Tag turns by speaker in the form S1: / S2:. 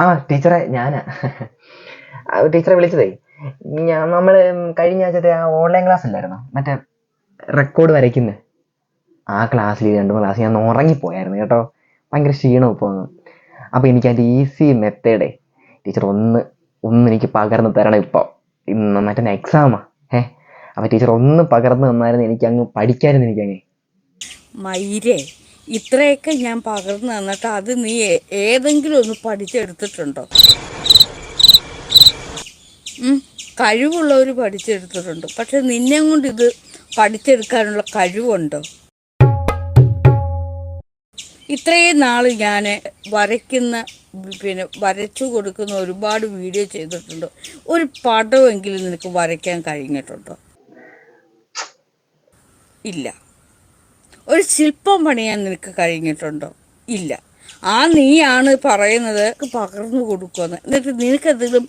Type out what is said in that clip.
S1: ആ ടീച്ചറെ ഞാനാ. ടീച്ചറെ വിളിച്ചതേ. ഞാൻ നമ്മൾ കഴിഞ്ഞ ആഴ്ചത്തെ ആ ഓൺലൈൻ ക്ലാസ് ഇല്ലായിരുന്നോ മറ്റേ റെക്കോർഡ് വരയ്ക്കുന്നത് ആ ക്ലാസ്സിൽ രണ്ട് മൂന്ന് ക്ലാസ് ഞാൻ ഉറങ്ങിപ്പോയായിരുന്നു കേട്ടോ. ഭയങ്കര ക്ഷീണം ഇപ്പോൾ അപ്പോൾ എനിക്ക് അതിന്റെ ഈസി മെത്തേഡേ ടീച്ചർ ഒന്ന് ഒന്ന് എനിക്ക് പകർന്ന് തരണം ഇപ്പോൾ ഇന്ന് മറ്റേ എക്സാമാ ഏ അപ്പോൾ ടീച്ചർ ഒന്ന് പകർന്ന് തന്നായിരുന്നു എനിക്ക് അങ്ങ് പഠിക്കാമായിരുന്നു എനിക്കങ്ങ്.
S2: മയിരേ ഇത്രയൊക്കെ ഞാൻ പകർന്നു തന്നിട്ട് അത് നീ ഏതെങ്കിലും ഒന്ന് പഠിച്ചെടുത്തിട്ടുണ്ടോ? കഴിവുള്ളവർ പഠിച്ചെടുത്തിട്ടുണ്ട്. പക്ഷെ നിന്നെ കൊണ്ട് ഇത് പഠിച്ചെടുക്കാനുള്ള കഴിവുണ്ടോ? ഇത്രയും നാൾ ഞാൻ വരയ്ക്കുന്ന പിന്നെ വരച്ചു കൊടുക്കുന്ന ഒരുപാട് വീഡിയോ ചെയ്തിട്ടുണ്ട്. ഒരു പടമെങ്കിലും നിനക്ക് വരയ്ക്കാൻ കഴിഞ്ഞിട്ടുണ്ടോ? ഇല്ല. ഒരു ശില്പം പണിയാൻ നിനക്ക് കഴിഞ്ഞിട്ടുണ്ടോ? ഇല്ല. ആ നീയാണ് പറയുന്നത്. പകർന്നു കൊടുക്കുമെന്ന് എന്നിട്ട് നിനക്കതിലും